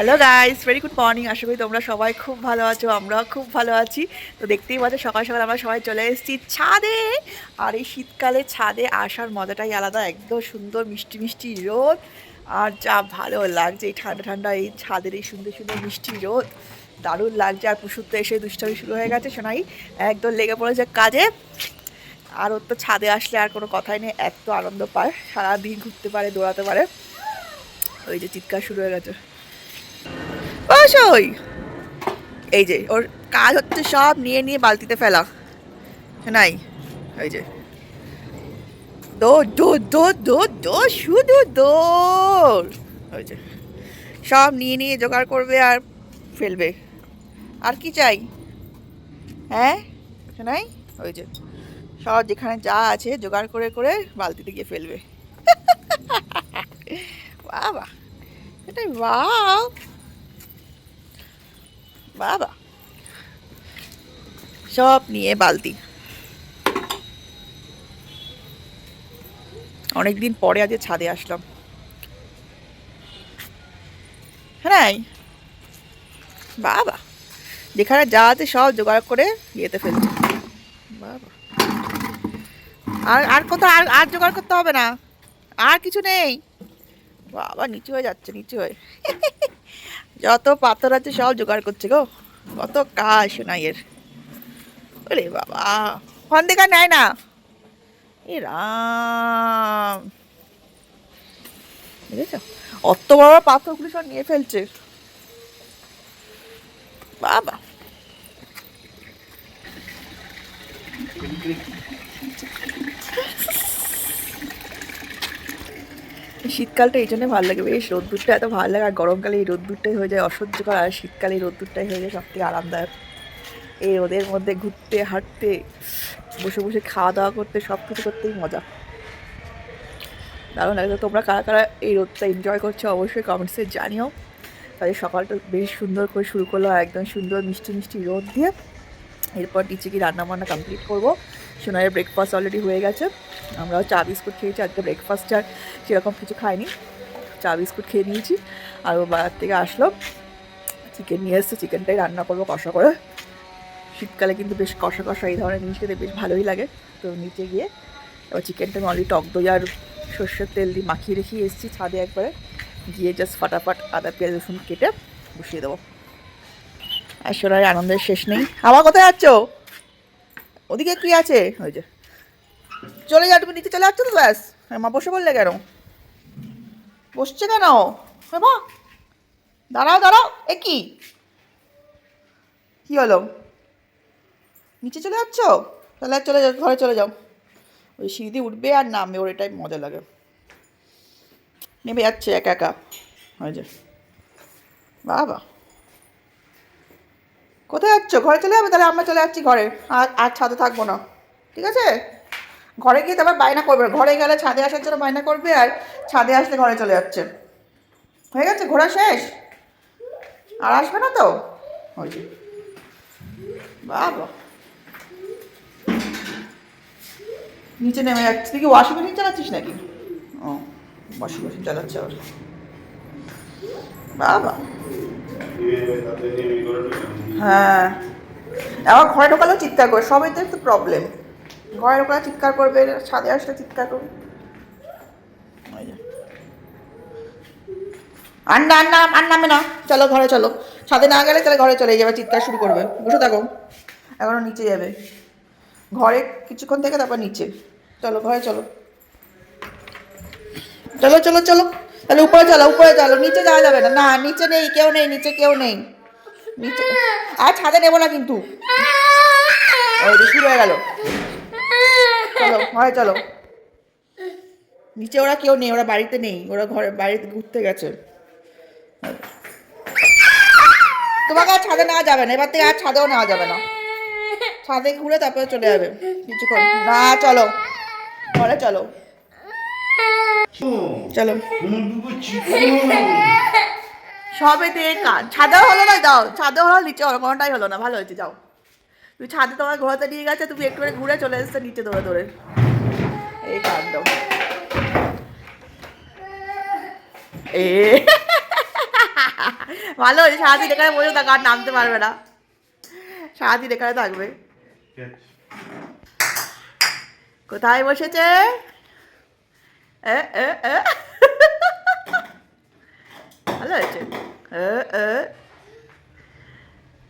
Hello guys very good morning আশা করি তোমরা সবাই খুব ভালো আছো, আমরাও খুব ভালো আছি। তো দেখতেই পাচ্ছ, সকাল সকাল আমরা সবাই চলে এসেছি ছাদে। আর এই শীতকালে ছাদে আসার মজাটাই আলাদা, একদম সুন্দর মিষ্টি মিষ্টি রোদ। আর যা ভালো লাগছে, এই ঠান্ডা ঠান্ডা এই ছাদের এই সুন্দর সুন্দর মিষ্টি রোদ। দারুণ লাগছে। আর পুষুর তো এসে দুষ্টামি শুরু হয়ে গেছে শোনাই একদম লেগে পড়েছে কাজে। আর ওর তো ছাদে আসলে আর কোনো কথাই নেই, এত আনন্দ পায়। সারাদিন ঘুরতে পারে, দৌড়াতে পারে। ওই যে চিৎকার শুরু হয়ে গেছে। অবশ্যই এই যে, ওর কাজ হচ্ছে সব নিয়ে নিয়ে বালতিতে ফেলা। নাই, এই যে। দৌড় দৌড় দৌড় দৌড় দৌড় শুধু দৌড় ওই যে, সব নিয়ে নিয়ে জোগাড় করবে আর ফেলবে। আর কি চাই? হ্যাঁ? শোনাই ওই যে, সব যেখানে যা আছে জোগাড় করে করে বালতিতে গিয়ে ফেলবে। বাবা। এটাই বাহ। বাবা। সব নিয়ে বালতি। অনেকদিন পরে আজ ছাদে আসলাম। হ্যাঁ বাবা। যেখানে যা আছে সব জোগাড় করে ইয়েতে ফেলছে। বাবা। আর আর কোথাও, আর আর জোগাড় করতে হবে না। আর কিছু নেই। বাবা, নিচু হয়ে যাচ্ছে, নিচু হয়ে। যত পাথর আছে সব জোগাড় করছে গো। কত কাজ শোনাই এর ওরে বাবা ফোন দেখা নেয় না। এ রাম। বুঝেছ? অত বড় বড় পাথরগুলো সব নিয়ে ফেলছে। বাবা। শীতকালটা এই জন্য ভালো লাগে বেশ। রোদ্দুরটা এত ভালো লাগে, আর গরমকালে এই রোদ্দুরটাই হয়ে যায় অসহ্যকর, আর শীতকালে এই রোদ্দুরটাই হয়ে যায় সবথেকে আরামদায়ক। এই রোদের মধ্যে ঘুরতে, হাঁটতে, বসে বসে খাওয়া দাওয়া করতে সব কিছু করতেই মজা। দারুণ লাগে তোমরা কারা কারা এই রোদটা এনজয় করছ অবশ্যই কমেন্টসে জানিও। তাই সকালটা বেশ সুন্দর করে শুরু করল একদম সুন্দর মিষ্টি মিষ্টি রোদ দিয়ে। এরপর নিচে কি রান্না বান্না কমপ্লিট করব। সোনারের ব্রেকফাস্ট অলরেডি হয়ে গেছে। আমরাও চা বিস্কুট খেয়েছি, আজকে ব্রেকফাস্ট আর সেরকম কিছু খাইনি। চা বিস্কুট খেয়ে নিয়েছি আর ও বাজার থেকে আসলো। চিকেন নিয়ে এসছে চিকেনটাই রান্না করব কষা করে। শীতকালে কিন্তু বেশ কষা কষা এই ধরনের জিনিস খেতে বেশ ভালোই লাগে। তো নিচে গিয়ে এবার চিকেনটা আমি অলরেডি টক দই আর সর্ষের তেল দিয়ে মাখিয়ে রেখে এসেছি ছাদে একবারে। গিয়ে জাস্ট ফাটাফাট আদা, পেঁয়াজ, রসুন কেটে বসিয়ে দেবো। আর সোনার আনন্দের শেষ নেই। আবার কোথায় যাচ্ছ? ওদিকে কি আছে? ওই যে। চলে যা তুমি নিচে চলে যাচ্ছ তো ব্যাস। হ্যাঁ, মা বসে বললে কেন? বসছে কেন? হ্যাঁ মা। দাঁড়াও দাঁড়াও। এ কি? কি হলো? নিচে চলে যাচ্ছ? তাহলে চলে যাও ঘরে চলে যাও। ওই সিঁড়ি উঠবে আর নামবে ওর এটাই মজা লাগে। নেমে যাচ্ছে একা একা। হয়ে যে। বাবা। কোথায় যাচ্ছ? ঘরে চলে যাবে? তাহলে আমরা চলে যাচ্ছি ঘরে। আর আর ছাদে থাকব না। ঠিক আছে? ঘরে গিয়ে তারপর বায়না করবে। ঘরে গেলে ছাদে আসার জন্য বায়না করবে আর ছাদে আসলে ঘরে চলে যাচ্ছে। হয়ে গেছে? ঘোরা শেষ? আর আসবে না তো? ওই যে। নিচে নেমে যাচ্ছে। তুই কি ওয়াশিং মেশিন চালাচ্ছিস নাকি? ও ওয়াশিং মেশিন চালাচ্ছে আবার। বাবা। হ্যাঁ। আবার ঘরে ঢোকালেও চিৎকার করে, সবাই তো একটু প্রবলেম ঘরে ঢোকালে চিৎকার করবে, ছাদে আসলে চিৎকার করবে। আর না আর নামে না চলো ঘরে, চলো। ছাদে না গেলে তাহলে ঘরে চলে যাবে চিৎকার শুরু করবে। বসে থাকো। এখনও নিচে যাবে। ঘরে কিছুক্ষণ থেকে তারপর নিচে। চলো, ঘরে চলো। চলো চলো চলো। তাহলে উপরে চলো উপরে চলো, নিচে যাওয়া যাবে না। না, নিচে নেই, কেউ নেই, নিচে কেউ নেই। নিচে আর ছাদে নেব না কিন্তু। ওই শুরু হয়ে গেল। চলো, ঘরে চলো। নিচে ওরা কেউ নেই, ওরা বাড়িতে নেই, ওরা ঘরে বাড়িতে ঘুরতে গেছে। তোমাকে আর ছাদে নেওয়া যাবে না, এবার থেকে আর ছাদেও নেওয়া যাবে না। ছাদে ঘুরে তারপরে চলে যাবে। কিছুক্ষণ। না, চলো। ঘরে চলো। চলো। সবেতে কাজ ছাদেও হলো না যাও। ছাদেও হলো নিচে হলো কোনোটাই হলো না ভালো হয়েছে যাও। তুমি ছাদে তোমার ঘোরাতে নিয়ে গেছে তুমি একটু করে ঘুরে চলে এসেছ নিচে দৌড়ে দৌড়ে এই কাণ্ড। এ। ভালো হয়েছে সারাদিন এখানে বসে থাকো আর নামতে পারবে না। সারাদিন এখানে থাকবে। কোথায় বসেছে। ভালো হয়েছে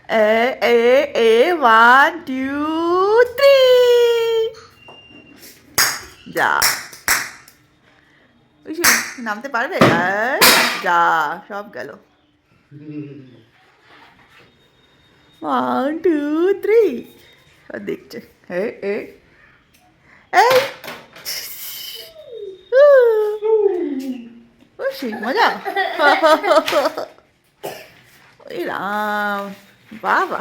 এ, এ। ওয়ান টু থ্রি যা নামতে পারবে? যা সব গেল। ওয়ান টু থ্রি দেখছে। এ। এই! খুশি মজা ওই রাম বাবা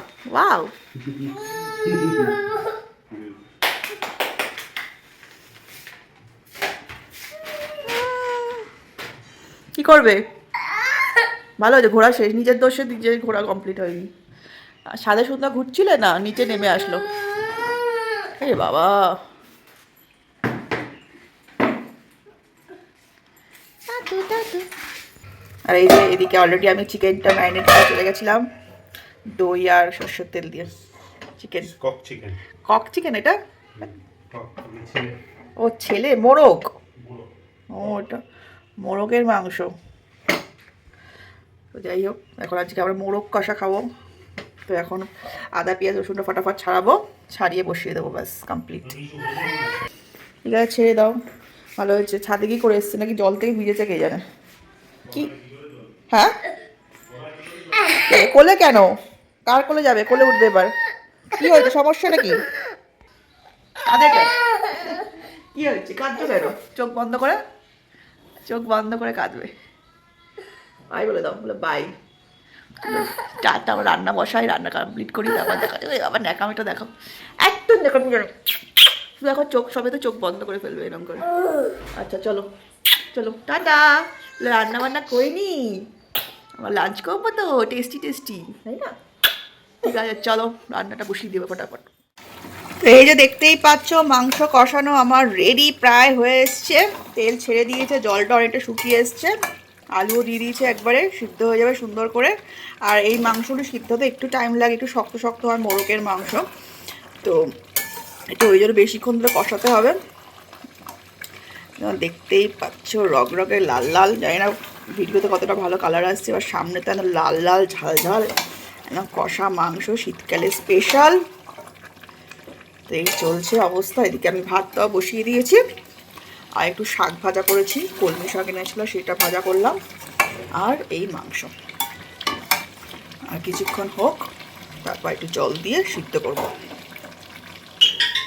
কি করবে? ভালো হয়েছে, ঘোরা শেষ। নিজের দোষে নিজের ঘোরা কমপ্লিট হয়নি। সাদা সুন্দর ঘুরছিলে না? নিচে নেমে আসলো। এ বাবা। আর এই যে এদিকে অলরেডি আমি চিকেনটা ম্যারিনেট করে চলে গেছিলাম। দই আর সর্ষের তেল দিয়ে। Chicken cock chicken cock chicken এটা? ও ছেলে? মোরগ? ও ওটা মোরগের মাংস। তো যাই হোক এখন আজকে আমরা মোরগ কষা খাব। তো এখন আদা পেঁয়াজ রসুনটা ফটাফট ছাড়াবো ছাড়িয়ে বসিয়ে দেবো ব্যাস কমপ্লিট ঠিক আছে ছেড়ে দাও। ভালো হয়েছে। ছাদে কি করে এসছে? নাকি জল থেকে ভিজেছে কে জানে? কি? হ্যাঁ? কোলে কেন? কার কোলে যাবে? কোলে উঠবে এবার। কি হয়েছে? সমস্যা নাকি? কাদের কেন? কি হয়েছে? কাঁদছো কেন? চোখ বন্ধ করে? চোখ বন্ধ করে কাঁদবে। বাই বলে দাও। বলে বাই চারটা আবার রান্না বসাই, রান্না কমপ্লিট করি আবার দেখা যাবে। আবার ন্যাকামিটা দেখো। একদম দেখো জানো শুধু এখন চোখ, সবে তো চোখ বন্ধ করে ফেলবে এরকম করে। আচ্ছা চলো। চলো, টাটা। রান্না বান্না করিনি। আবার লাঞ্চ করব তো টেস্টি টেস্টি তাই না? ঠিক আছে, চলো, রান্নাটা বসিয়ে দেবো ফটাফট। তো এই যে দেখতেই পাচ্ছ, মাংস কষানো আমার রেডি প্রায় হয়ে এসছে। তেল ছেড়ে দিয়েছে জলটা অনেকটা শুকিয়ে এসছে। আলুও দিয়ে দিয়েছে একবারে, সিদ্ধ হয়ে যাবে সুন্দর করে। আর এই মাংসগুলো সিদ্ধ হতে একটু টাইম লাগে, একটু শক্ত শক্ত হয় মোরগের মাংস। তো একটু ওই জন্য বেশিক্ষণ ধরে কষাতে হবে। দেখতেই পাচ্ছ রগ রগের লাল লাল, জানি না ভিডিওতে কতটা ভালো কালার আসছে, এবার সামনে তো লাল লাল ঝাল ঝাল একদম কষা মাংস, শীতকালে স্পেশাল তো এই চলছে অবস্থা, এদিকে আমি ভাতটাও বসিয়ে দিয়েছি। আর একটু শাক ভাজা করেছি, কলমি শাক এনেছিল, সেটা ভাজা করলাম। আর এই মাংস। আর কিছুক্ষণ হোক, তারপর একটু জল দিয়ে সিদ্ধ করব।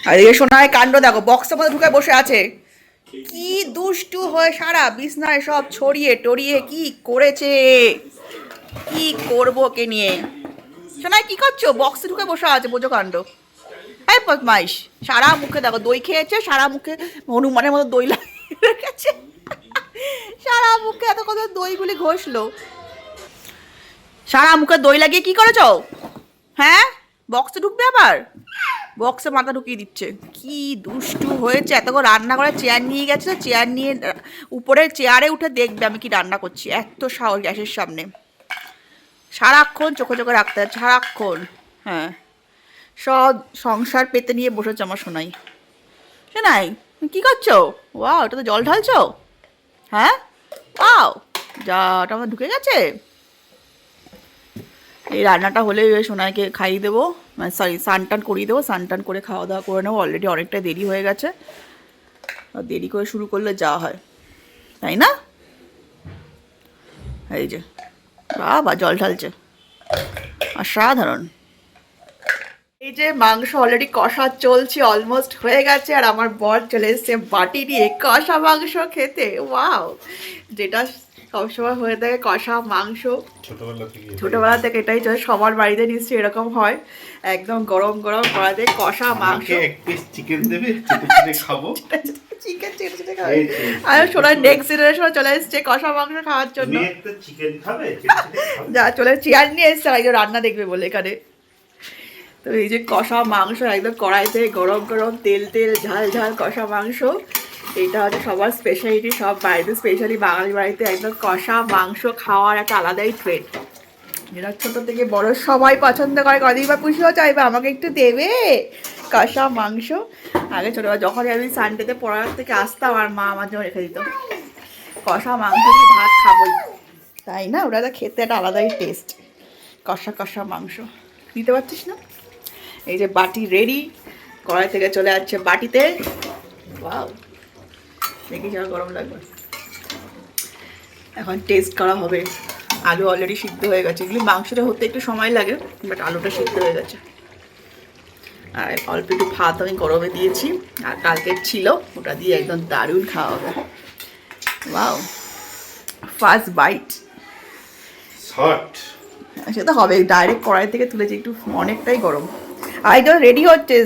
আর এই সোনায় কাণ্ড, দেখো বক্সের মধ্যে ঢুকে বসে আছে। কি দুষ্টু হয়ে সারা বিছনায় সব ছড়িয়ে টড়িয়ে কি করেছে? কি করব কে নিয়ে? সোনায় কি করছ? বক্সে ঢুকে বসে আছে বোঝো কাণ্ড বদমাইশ সারা মুখে দেখো দই খেয়েছে সারা মুখে হনুমানের মতো দই লাগিয়ে রেখেছে। সারা মুখে এত কত দইগুলি ঘষলো। সারা মুখে দই লাগিয়ে কি করেছ? হ্যাঁ? বক্সে ঢুকবে আবার? বক্সে মাথা ঢুকিয়ে দিচ্ছে। কি দুষ্টু হয়েছে? এত করে রান্না করে চেয়ার নিয়ে গেছে চেয়ার নিয়ে, উপরে চেয়ারে উঠে দেখবে আমি কি রান্না করছি। এত সাহস গ্যাসের সামনে। সারাক্ষণ চোখে চোখে রাখতে হয় সারাক্ষণ। হ্যাঁ। সব সংসার পেতে নিয়ে বসেছে আমার শোনাই শোনাই কি করছ? ওয়া ওটা তো জল ঢালছো? হ্যাঁ? ওয়াও, যা ওটা আমার ঢুকে গেছে? এই রান্নাটা হলে সোনাইকে খাইয়ে দেবো। মানে সরি টান করিয়ে দেবো। টান করে খাওয়া দাওয়া করে নেব। অলরেডি অনেকটা দেরি হয়ে গেছে। আর দেরি করে শুরু করলে যা হয়। তাই না? এই যে, বাবা, জল ঢালছে। অসাধারণ। এই যে মাংস অলরেডি কষা চলছে অলমোস্ট হয়ে গেছে, আর আমার বর চলে এসছে বাটি দিয়ে কষা মাংস খেতে। ওয়াও যেটা সবসময় হয়ে থাকে কষা মাংস। ছোটবেলা থেকে এটাই। চলে সবার বাড়িতে নিশ্চয়ই এরকম হয়। একদম গরম গরম কড়াতে কষা মাংস। এক পিস চিকেন দেবে খাব। চিকেন চেটে চেটে খাবে। আর সোনার নেক্সট জেনারেশন চলে এসছে কষা মাংস খাওয়ার জন্য। চিকেন খাবে? যা চলে চেয়ার নিয়ে এসছে আর একজন রান্না দেখবে বলে এখানে। তো এই যে কষা মাংস একদম কড়াইতে গরম গরম তেল তেল ঝাল ঝাল কষা মাংস। এইটা হচ্ছে সবার স্পেশালিটি সব বাড়িতে স্পেশালি বাঙালি বাড়িতে একদম কষা মাংস খাওয়ার একটা আলাদাই ট্রেন্ড যেটা ছোট থেকে বড় সবাই পছন্দ করে, কদিন বা পুষিও চাইবে আমাকে একটু দেবে। কষা মাংস। আগে ছোটবেলা যখন আমি সানডেতে পড়ার থেকে আসতাম, আর মা আমার জন্য রেখে দিত। কষা মাংস ভাত খাবোই। তাই না? ওটা তো খেতে একটা আলাদাই টেস্ট কষা কষা মাংস। দিতে পারছিস না? এই যে বাটি রেডি কড়াই থেকে চলে যাচ্ছে বাটিতে। ওয়াও দেখি যা গরম লাগবে। এখন টেস্ট করা হবে। আলু অলরেডি সিদ্ধ হয়ে গেছে। এগুলি মাংসটা হতে একটু সময় লাগে বাট আলুটা সিদ্ধ হয়ে গেছে। আর অল্প একটু ভাত আমি গরমে দিয়েছি আর কালকের ছিল ওটা দিয়ে একদম দারুণ খাওয়া হবে। ওয়াও ফার্স্ট বাইট সে তো হবে ডাইরেক্ট কড়াই থেকে তুলেছি একটু অনেকটাই গরম। আর একজন রেডি হচ্ছে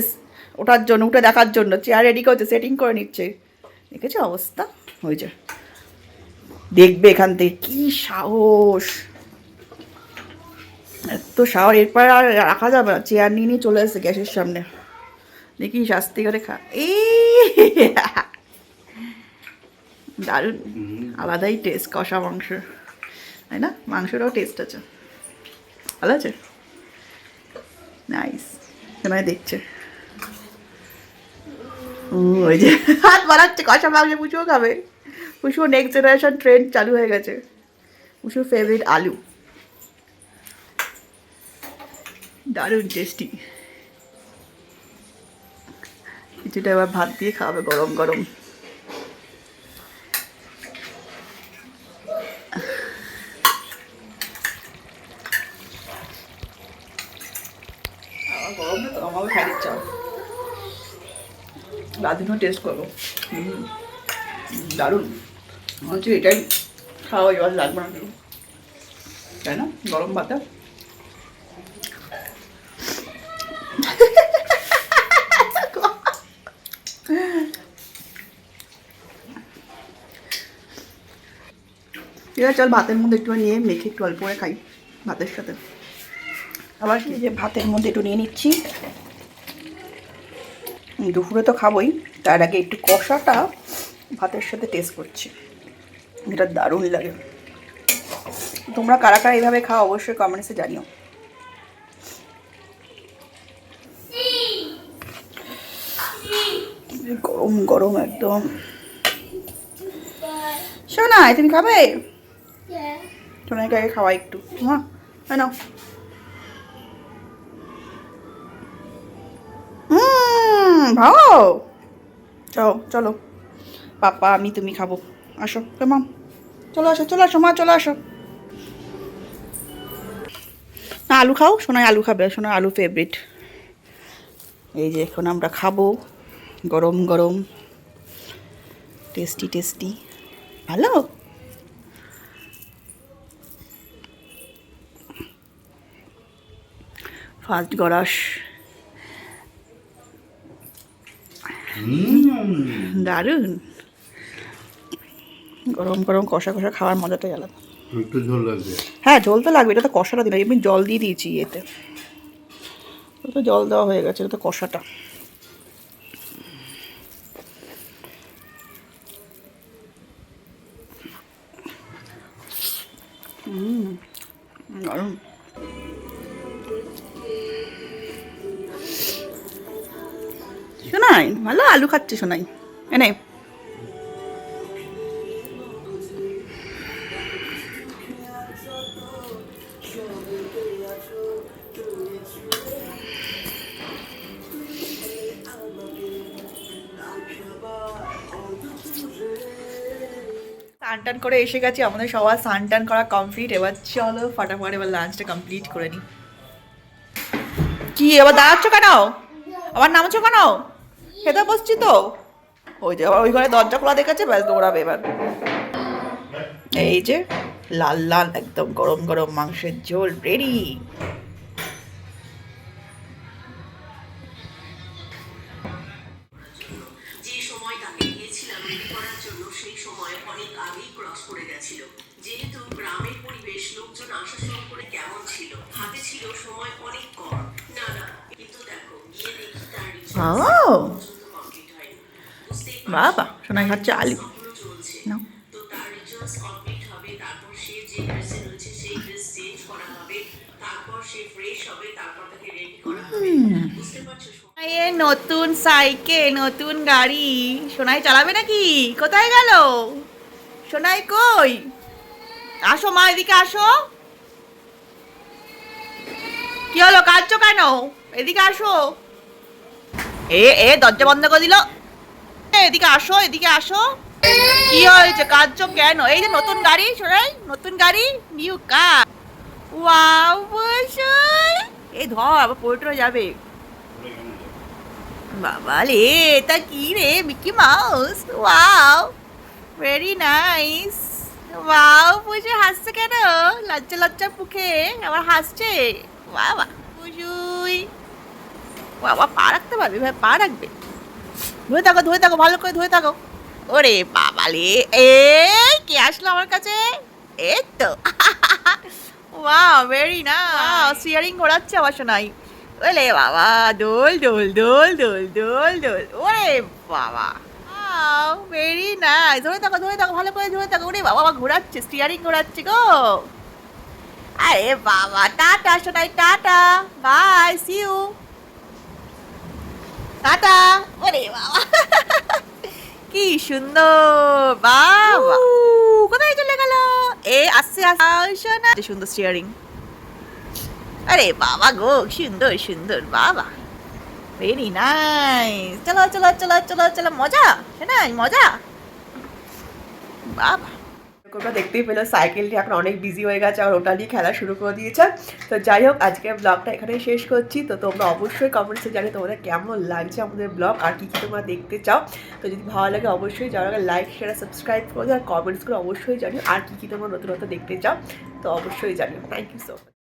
ওটার জন্য ওটা দেখার জন্য। চেয়ার রেডি করছে সেটিং করে নিচ্ছে। দেখেছ অবস্থা? হয়েছে দেখবে এখান থেকে, কি সাহস। এত সাহস, এরপর আর রাখা যাবে না চেয়ার নিয়ে নিয়ে চলে এসেছে গ্যাসের সামনে। দেখি শাস্তি করে খা এই! দারুণ। আলাদাই টেস্ট কষা মাংস। তাই না? মাংসটাও টেস্ট আছে। ভালো আছে? নাইস কেনায় দেখছে। ওই যে, হাত বাড়াচ্ছে কষা মাংস পুষুও খাবে। পুষুও নেক্সট জেনারেশন ট্রেন্ড চালু হয়ে গেছে। পুষুর ফেভারিট আলু। দারুণ টেস্টি কিছুটা এবার ভাত দিয়ে খাওয়াবে গরম গরম। তো দিচ্ছে লাদিনও টেস্ট করব। দারুণ। হচ্ছে এটাই খাওয়া, এবার লাগবে না। তাই না? গরম ভাতে আছে চল ভাতের মধ্যে একটু নিয়ে মেখে একটু অল্প করে খাই ভাতের সাথে। আবার কি যে ভাতের মধ্যে একটু নিয়ে নিচ্ছি। দুপুরে তো খাবোই তার আগে একটু কষাটা ভাতের সাথে টেস্ট করছি। এটা দারুণ লাগে। তোমরা কারা কারা এইভাবে খাও অবশ্যই কমেন্টসে জানিও। গরম গরম একদম। শোনাই তুমি খাবে? সোনাইকে আগে খাওয়াই একটু। হ্যাঁ হ্যাঁ নাও ভালো চলো চলো পাপা, আমি তুমি খাব। আসো কেমন চলো আসো চলো আসো, মা, চলো আসো। না, আলু খাও, সোনাই আলু খাবে, সোনাই আলু ফেভারিট এই যে, এখন আমরা খাব, গরম গরম। Tasty tasty. ভালো? ফার্স্ট গরাস। দারুণ। গরম গরম কষা কষা খাওয়ার মজাটাই আলাদা। একটু ঝোল লাগবে। হ্যাঁ জল তো লাগবে এটা তো কষাটা দিলাম এমনি জল দিয়ে দিয়েছি এতে। তো জল দেওয়া হয়ে গেছে এটা তো কষাটা। হুম দারুণ। শোনাই, ভালো আলু খাচ্ছে শোনাই। এনে টান করে এসে গেছি, আমাদের সবার স্নান টান করা কমপ্লিট এবার চলো ফটাফট এবার লাঞ্চটা কমপ্লিট করে নিই কি, এবার দাঁড়াচ্ছ কেন? আবার নামছো কেন? খেতে বসছি তো। ওই যে আবার ওই ঘরে দরজা খোলা দেখেছে ব্যাস দৌড়াবে এবার। এই যে লাল লাল একদম গরম গরম মাংসের ঝোল রেডি যে বাবা সোনাই খাচ্ছে আলু। এখনও চলছে নাও। তো তার রিচুয়ালস কমপ্লিট হবে তারপর সে যে ড্রেসে রয়েছে সেই ড্রেস চেঞ্জ করা হবে তারপর সে ফ্রেশ হবে তারপর তাকে রেডি করা হবে বুঝতে পারছ এ নতুন সাইকেল নতুন গাড়ি। সোনাই চালাবে নাকি? কোথায় গেল? সোনাই কই? আসো মা এদিকে আসো। কি হলো কাঁদছো কেন? এদিকে আসো। এ এ দরজা বন্ধ করে দিল। এদিকে আসো এদিকে আসো। কি হয়েছে? কাঁদছো কেন? এই যে নতুন গাড়ি সোনাই নতুন গাড়ি নিউ কার ওয়াও বসই এই ধর, আবার পড়ে যাবে। বাবা রে এটা কি রে, Mickey Mouse? Wow very nice wow Puja হাসছে কেন? লজ্জা লজ্জা মুখে, আবার হাসছে। বাবা পুজুই বাবা, পা রাখতে পারবে, ভাই, পা রাখবে। ধুয়ে থাকো ধুয়ে থাকো ভালো করে ধুয়ে থাকো। ওরে বাবা রে এ কে আসলো আমার কাছে? এই তো। ওয়াও ভেরি না সিয়ারিং ঘোরাচ্ছে আমার শোনাই ওলে বাবা দোল দোল দোল দোল দোল দোল। ওরে বাবা। ভেরি নাইস ধরে থাকো ধরে থাকো ভালো করে ধরে থাকো। ওরে বাবা ঘোরাচ্ছে স্টিয়ারিং ঘোরাচ্ছে গো। আরে বাবা tata Sonai tata. Bye see you tata ওরে বাবা কি সুন্দর বাবা কোথায় চলে গেল এ আসছে আসছে না সুন্দর স্টিয়ারিং আরে বাবা গো সুন্দর সুন্দর বাবা ভেরি নাইস চলো চলো চলো চলো চলো মজা শোনাই মজা বাবা ওটা দেখতেই পেল, সাইকেলটি এখন অনেক বিজি হয়ে গেছে আর ওটা নিয়ে খেলা শুরু করে দিয়েছে। তো যাই হোক আজকে ব্লগটা এখানেই শেষ করছি। তো তোমরা অবশ্যই কমেন্টসে জানি তোমাদের কেমন লাগছে আমাদের ব্লগ আর কী কী তোমরা দেখতে চাও। তো যদি ভালো লাগে অবশ্যই যারা লাইক শেয়ার সাবস্ক্রাইব করো আর কমেন্টস করে অবশ্যই জানিও আর কী কী তোমরা নতুন নতুন দেখতে চাও। তো অবশ্যই জানিও। Thank you so much